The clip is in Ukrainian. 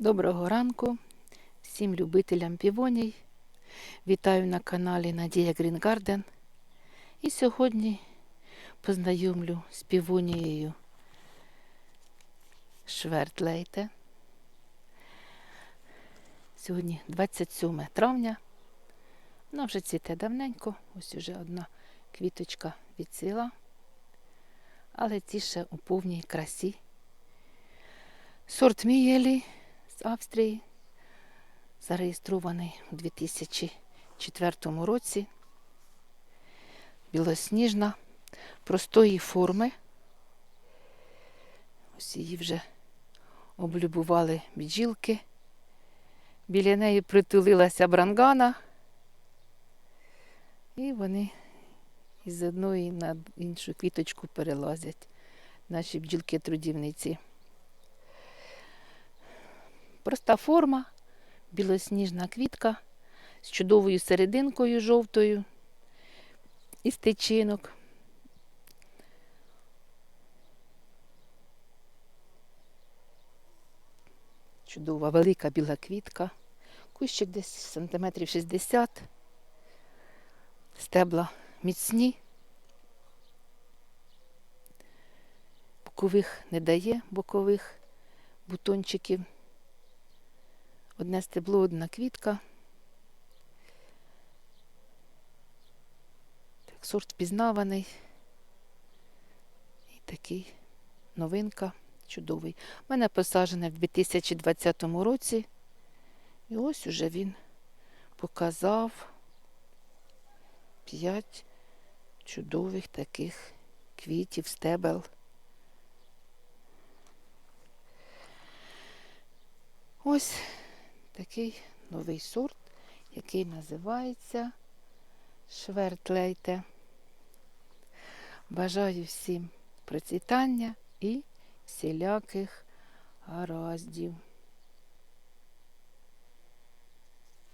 Доброго ранку всім любителям півоній. Вітаю на каналі Надія Грінгарден. І сьогодні познайомлю з півонією Швертлейте. Сьогодні 27 травня. Вона вже цвіте давненько. Ось уже одна квіточка відцвіла. Але ці ще у повній красі. Сорт Мієлі з Австрії, зареєстрований у 2004 році. Білосніжна, простої форми. Ось її вже облюбували бджілки. Біля неї притулилася брангана. І вони із одної на іншу квіточку перелазять. Наші бджілки-трудівниці. Проста форма, білосніжна квітка з чудовою серединкою жовтою із тичинок. Чудова велика біла квітка. Кущик десь сантиметрів 60. Стебла міцні. Бокових не дає бокових бутончиків. Одне стебло, одна квітка. Так, сорт впізнаваний. І такий новинка чудовий. У мене посаджене в 2020 році. І ось уже він показав п'ять чудових таких квітів, стебел. Ось такий новий сорт, який називається Швертлейте. Бажаю всім процвітання і всіляких гараздів.